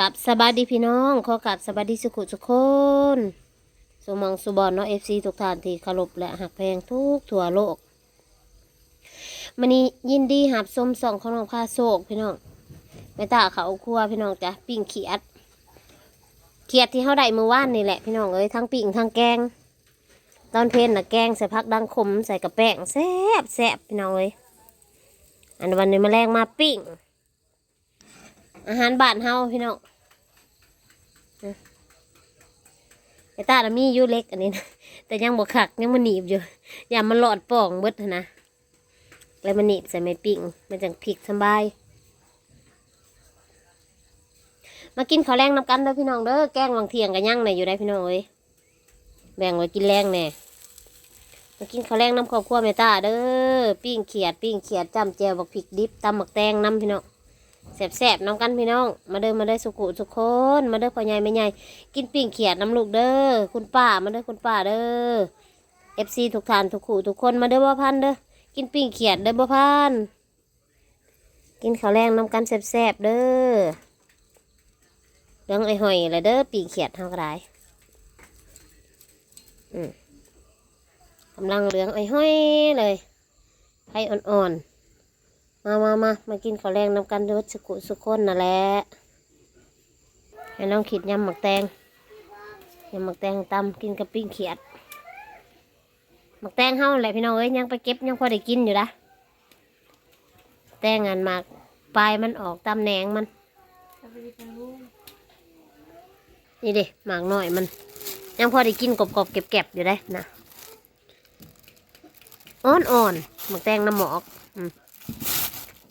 กับสบายดีพี่น้อง ขอกับสบายดีสุขุสุขคนสุมองสุบอนเนาะเอฟซีทุกท่านที่เคารพและหักแพงทุกทั่วโลกมันนี้ยินดีหับสมส่องของน้องพาโศกพี่น้องไม่ตาเขาครัวพี่น้องจ้ะปิ้งเขียดเขียดที่เขาได้มือว่านนี่แหละพี่น้องเอ้ยทั้งปิ้งทั้งแกง ตอนเพลนนะแกงใส่ผักดังขมใส่กระแป้งแซ่บแซ่บพี่น้องเอ้ยอันวันนี้มาแรงมาปิ้ง อาหารบ้านเฮาพี่น้องไอ้ตาละมีอยู่เล็กอันนี้นะแต่ยังบ่ขักยังมันหนีบอยู่อย่ามันหลอดป่องเบิดนะแล้วมันหนีบใส่ไม้ปิ้งมันจังพริกสบาย มากินข้าวแรงน้ำกันเด้อพี่น้องเด้อแกงวังเทียงกันยังไหนอยู่ได้พี่น้องเอ้ยแบ่งไว้กินแรงแน่มากินข้าวแรงน้ำครอบครัวแม่ตาเด้อปิ้งเขียดปิ้งเขียดจ้ำแจวบักพริกดิบตำหมักแตงน้ำพี่น้อง แสบๆน้ำกันพี่น้อง มาเด้อมาเด้อสุกุสุกคน มาเด้อพ่อใหญ่แม่ใหญ่กินปิ้งเขียดน้ำลูกเด้อคุณป้ามาเด้อคุณป้าเด้อเอฟซีทุกท่านทุกขู่ทุกคนมาเด้อบ่พันเด้อกินปิ้งเขียดเด้อบ่พันกินข้าวแรงน้ำกันแสบๆเด้อเรื่องไอ้หอยเลยเด้อปิ้งเขียดเท่าไรอืมกำลังเหลืองไอ้ห้อยเลยไข่อ่อนๆ มามามามากินข้าวแรงนำกันด้วยสุกุสุกคนนั่นแหละให้น้องขีดยำหมักแตงยำหมักแตงตำกินกับปิ้งเขียดหมักแตงเฮาแหละพี่น้องเอ้ยยังไปเก็บยังพอได้กินอยู่นะแตงงานหมากปลายมันออกตำแหนงมันนี่เดิหมากหน่อยมัน ยังพอได้กินกรอบๆเก็บๆอยู่ได้นะอ่อนๆหมักแตงน้ำหมอกอืม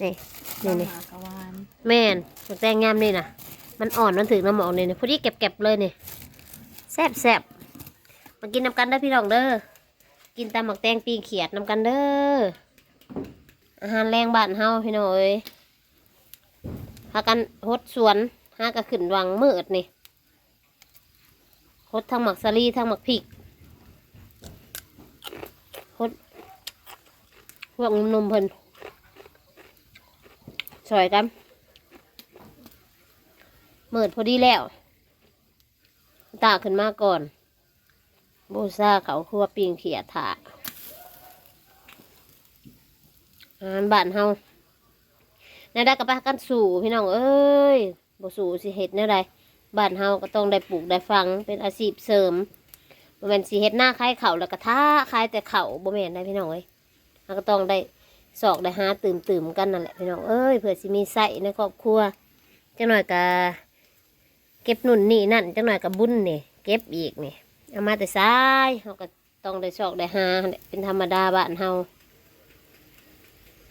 นี่นี่นี่หากะวานแม่นหมักแตงงามนี่นะมันอ่อนมันถึงน้ำหมอกนี่นะพอดีเก็บๆเลยนี่แซ่บแซ่บมากินน้ำกันได้อพี่น้องเด้อกินตามหมักแตงปีงเขียดน้ำกันเด้ออาหารแรงบ้านเฮาพี่น้องเอ้ยพากันหดสวนหากระขึ้นวังมืดนี่หดทั้งหมักสลีทั้งหมักพริกหดพวกหนุ่มๆเพิ่น สวยกันเมิดพอดีแล้ว ตาขึ้นมาก่อนโบซ่าเขาคั่วปิงเขียถาอาหารบ้านเฮาในได้กับปกันสู่พี่น้องเอ้ยบ่สู่สิเฮ็ดแนวใดบ้านเฮาก็ต้องได้ปลูกได้ฟังเป็นอาชีพเสริมบ่แม่นสิเฮ็ดหน้าคล้ายเขาแล้วก็ท่าคล้ายแต่เขาบ่แม่นได้พี่น้องเอ้ยเราก็ต้องได้ สอกได้หาตื่มๆกันนั่นแหละพี่น้องเอ้ยเพื่อสิมีใส่ในครอบครัวจังหน่อยก็เก็บนุ่นนี่นั่นจังหน่อยกับบุญนี่เก็บอีกนี่เอามาแต่ซ้ายเขาก็ต้องได้ชอกได้หาเป็นธรรมดาบ้านเฮา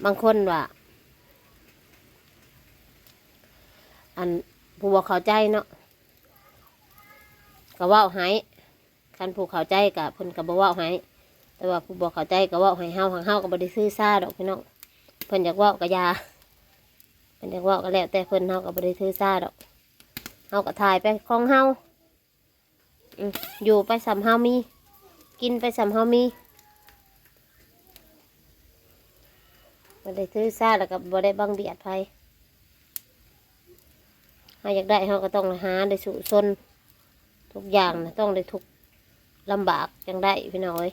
บางคนว่าอันผู้บอกเข้าใจเนาะก็ว่าให้คันผู้เข้าใจกับเพิ่นก็บ่ว่าให้ แต่ว่าผู้บอกเข้าใจก็ว่าให้เฮาทางเฮาก็บ่ได้ซื้อซ่าดอกพี่น้องเพิ่นอยากว่าก็ยาเพิ่นอยากว่าก็แล้วแต่เพิ่นเฮาก็บ่ได้ซื้อซ่าดอกเฮาก็ถ่ายไปของเฮาอืมอยู่ไปสำเฮามี กินไปสำเฮามีบ่ได้ซื้อซ่าแล้วก็บ่ได้บังเบียดไผเฮาอยากได้เฮาก็ต้องหาได้สู่ซนทุกอย่างนะต้องได้ทุกลำบากจังได้พี่น้อย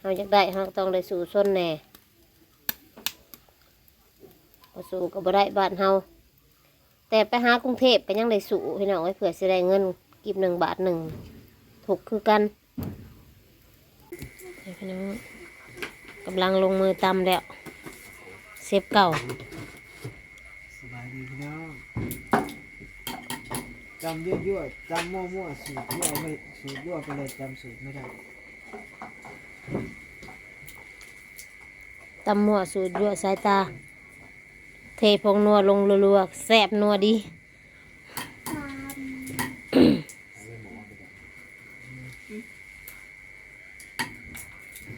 เฮาอยากได้เฮาก็ต้องได้สู่ซนแหน่บ่สู่ก็บ่ได้บ้านเฮาแต่ไปหากรุงเทพก็ยังได้สู่พี่น้องไว้เผื่อสิได้เงินกิบหนึ่งบาทหนึ่งถูกคือกันพี่น้องกำลังลงมือตำแล้วเซฟเก่าสบายดีพี่น้องจำยั่วๆจำมั่วๆสูตรยั่วไม่สูตรยั่วไปเลยจำสูตรไม่ได้ ตำมั่วสูตรยั่วสายตา เทพงนัวลงรัวๆแซ่บนัวดี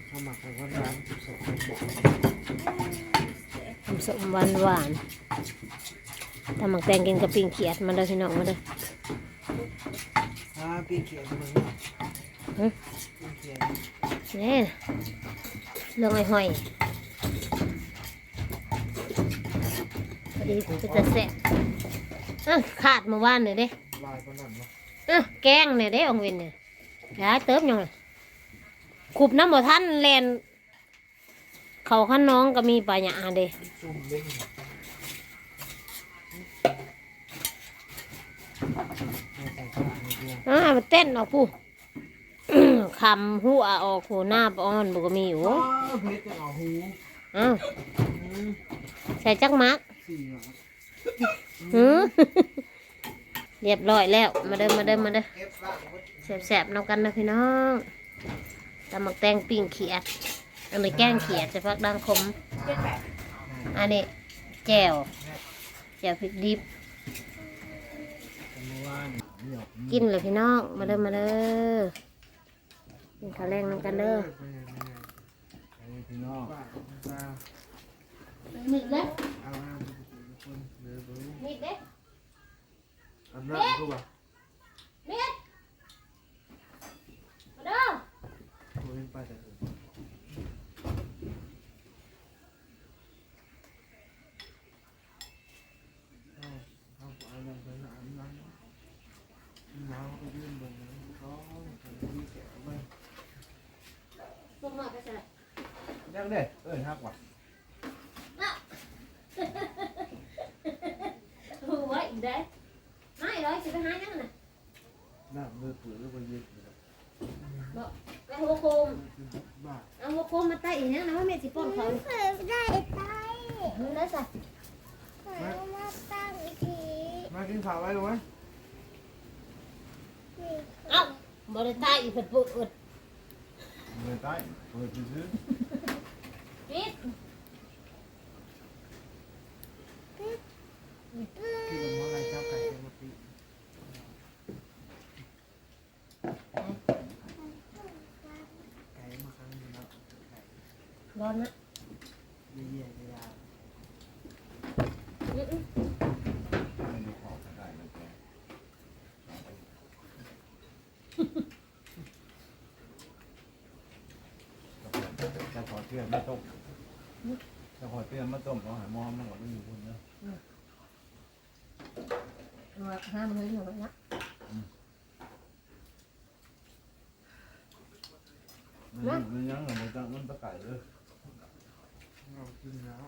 ข้าวหมักไข่ข้าวร้านสดทำสมหวานหวานๆตำหมักแตงกินกับปิ้งเขียดมาเลยพี่น้องมาเลยอ่าปีเขียวมันหึปีเขียวนี่เรื่องไอ้หอย พอดีดีก็จะแสบเอ้อขาดเมื่อวานเนี่ยเด้ลายปานนั้นเนาะเอ้อแกงเนี่ยเด้องเวนเนี่ยยายเติบยังไงขุบน้ำบ่ทันแลนเขาข้างน้องก็มีปลาหยาเด้ซุ่มเล่งเอาใส่กระดาษให้ดูอ่ามันเต้นออกผู้คำหัวออกหัวหน้าปอ่อนบุกมีอยู่อ้าวเพชรจะเอาหูอ้าวอืมใส่จักมักสี่เหรอหือเรียบร้อยแล้ว มาเด้อมาเด้อมาเด้อเก็บร่างไว้แสบๆนำกันนะพี่น้องตำหมักแตงปิ้งเขียด อันนี้แกงเขียดจะพักดังคม อันนี้แจ่วแจ่วพริกดิบแต่เมื่อวานเหนียวกินเลยพี่น้อง มาเด้อมาเด้อกินข้าวแรงนำกันเด้อไอ้พี่น้องป้ามิดเลย เอาน้ำคนเดือดรู้ มิดเลย อันนั้นก็ว่า มิดมาเด้อ โอ้ยป้าแต่เออเอาเอาเอาน้ำไปน้ำน้ำน้ำก็ยื่นบนนั้นก็ทำที่แกะไว้ ลงมาไปใส่ ยังเด้เอ้ยฮักว่ะ น้ำเลือเปื่อยแล้วก็ยืดอยู่แล้วไปหัวโคมบ้าเอาหัวโคมมาไต่อีกนะนะว่าแม่สิป้อนเขาเปิดได้ไปมึงได้ใส่เปิมาตั้งอีกทีมากินข้าวไว้รู้ไหมเอ้าบ่ได้ไต่อีกเพิ่นปุ๊ดเลยใต้เปิดซื้อปิด ที่มันว่าอะไรเจ้าไก่เจ้ามาตีไก่มาครั้งนึงแล้วไก่ ร้ อนนะเยี่ยๆยาวอื้อไม่มีของก็ได้นะแกจะขอเตือนไม่ต้มจะขอเตือนมาต้มเอาหายมอมมันก็ไม่อยู่คุณเนอะๆเอาห้ามเลยหน่อยนะมันอยู่มันยังมันจะมันตะไก่เลย เรากินแล้ว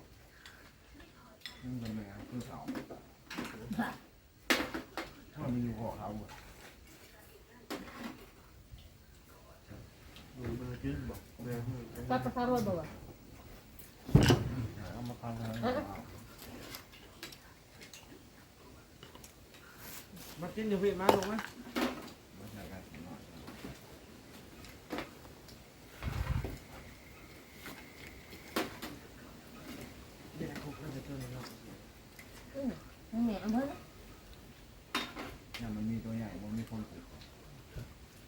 มันเป็นแมวคือเขาถ้ามันอยู่ห่อเขาอะดูเบอร์จิ้นบอกเบอร์ก็จะเข้ารถบ่วะเอามาคั้งให้มาจิ้นอยู่พี่มาลงไหม มาใช้กันหน่อย เด็กคุกก็จะเจอเนาะ มึงแหนมเพิ่น เนี่ยมันมีตัวใหญ่มันมีคนติด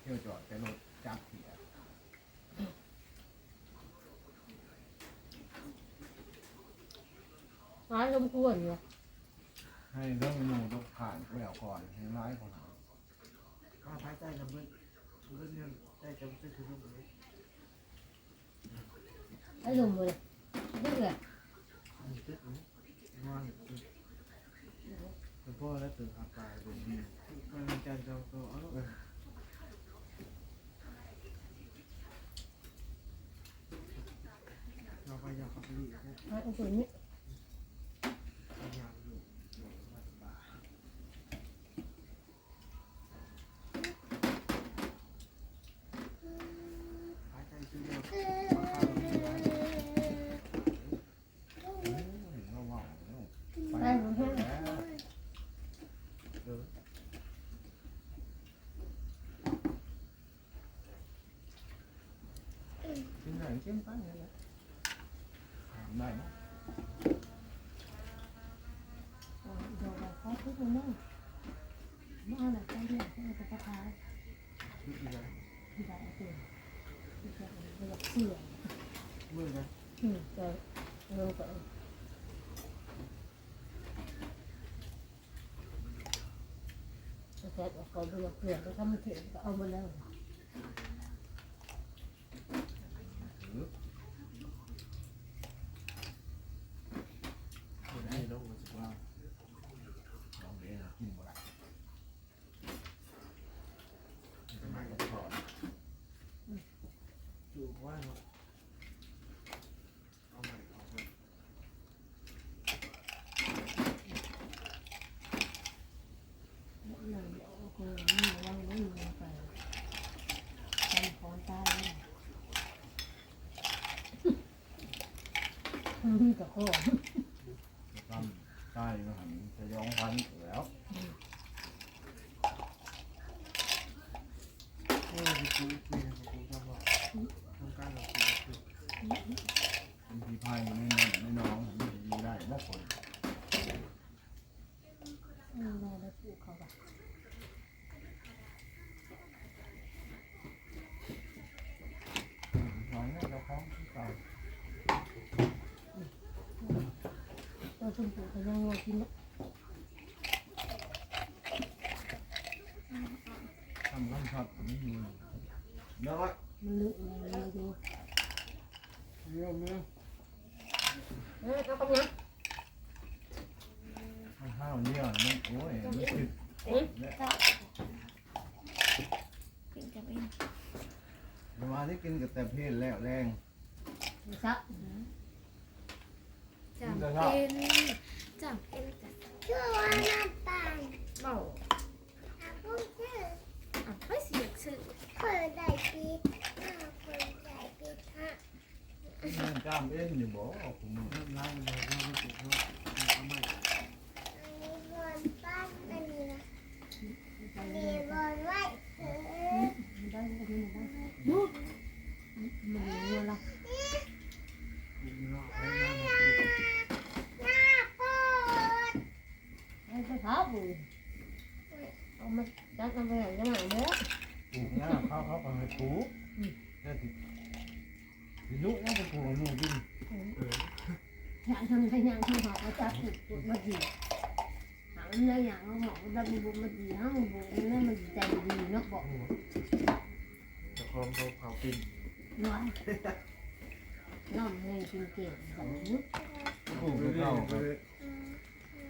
เที่ยวจอดแต่รถจับเสีย ร้านลมควรอยู่ให้เรื่องหนูต้องผ่านแหววก่อนให้ร้ายของเขามาภายใต้ลำเบิ้ลเบิ้ลเนี่ยใต้จำเป็นคือลำเบิ้ลไอ้ลมเลยนี่แหละมีตึ๊ดไหมนอนแต่พ่อแล้วตื่นหาปลาเป็นดีกำลังใจเราตัวเอาลูกเราไปอยากขับไปดีนะ ไอ้ตัวนี้ พยายามอยู่สบายหายใจซื้อเดียวมาข้าวเราไม่ได้ เห็นว่าว่าวแล้วไป ได้ผมให้ แล้ว เออกินไหนกินไปเลย ถามได้ไหม เดี๋ยว เราเขาทุกคนนั่งมาหน่ะใจเย็นให้กระทากินอะไรที่ได้ตัวที่จะเรียกเสียมือนะอืมจะเร็วกว่าจะแค่เอาเขาไปเรียงเสียแล้วถ้ามันถึงก็เอามาแล้ว คนนี้น้องมันสุดว่า กับข้อทำใช่ก็หันจะย้องพันแล้วโอ้ยกูคุยกับกูทำว่าทำการกับกูคือเป็นผีพายไม่ไม่น้องไม่ดีได้บ่คน อืมได้แล้วปลูกเขาบ่ะ น้อยเนี่ยเราคล้องที่เก่า ตัวชมพูเขายังงอกินแล้วทำล้ำชัดไม่อยู่เดี๋ยวว่ามันลึกมันเลยดูเรื่องเรื่องเออเอาไปยังข้าวเนี่ยมันโอ้ยมันติดเอ๊ะเป็นจะเป็นเวลาที่กินกับแต่เพศแล้วแรงซับ จำเป็นจำเป็นชื่อว่าน้ำตาลเบาอาพวกชื่ออะไม่เสียชื่อเคยได้ปีห้าคนได้ปีห้ามันกล้ามเอ็นอยู่บ่ผมมึงเรื่องร้ายมันเลยว่ามันติดว่าทำไมอันนี้บอลปั้นอันนี้นะอันนี้บอลไว้เออ มันได้มันได้มันได้ยูมันเงี้ยละ กูเนาะไอ้หน้ามันคือ หน้าปอด ไอ้เจ้าขาบุยเอามาจัดมาไปอย่างยังไงเด้อ ปลูกหน้าเขาเขาก็ให้ปลูกแต่ติสิลุกแล้วจะปลูกหนูกิน อย่างทำขยันทำหอกมาจับถูกจุดมาดีหาง เนื้ออย่างเราหอกมันมีบุญมาดีฮะมันบุญนั่นมันใจดีเนาะบอกจะคล้องเขาเผากินน้อยน้องให้กินเก่งแบบนี้ปลูกไปเก่าก็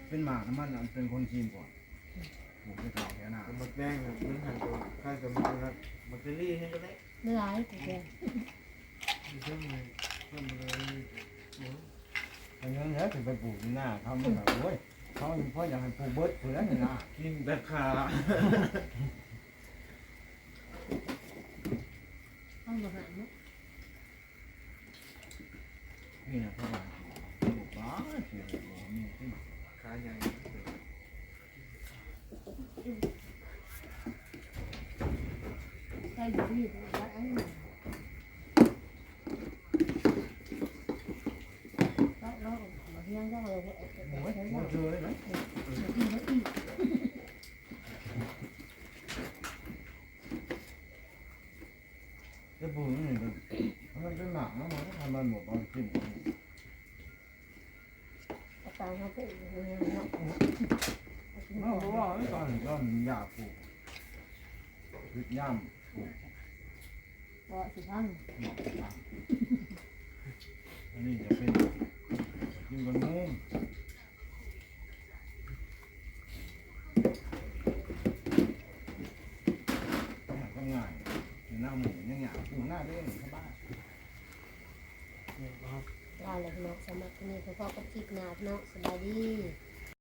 เป็นหมากน้ำมันเป็นคนกินก่อนปลูกไปเก่าแค่หน้ามันแกล้งมันหายตัวใกล้จะมาแล้วมันจะรีให้ก็ได้ไม่ร้ายแต่แกเรื่องเลยเรื่เลยอันนั้นแล้วถึงไปปลูกหน้าเขาไม่แบบโอ้ย เขาเพราะอยากให้ปลูกเบิดเผื่อเห็นหน้ากินแต่ขาต้องบอกหาเนาะนี่นะเขาบอกปลูกบ้าเสียมีที่ขาใหญ่ใช่ดีดีแล้วไอ้หนูก็เรา เราเฮียงก็เราเออโอ้ยใช้หมเราดเลยไหมอีกอีกจะปลู กนี่มันมันเป็นหมากนะมันทำมันหมดตอนกินตายเขาเป็นเฮียงอนก็อยากปลูกพืชย่ำปลูกก็สิพันหมอนนุ่มก็ง่ายหน้าหมูยังอยากหน้าเล่นสบายเนี่ยครับลาเลยเนาะสำหรับที่นี่พ่อก็คลิปหน้าเนาะสบายดี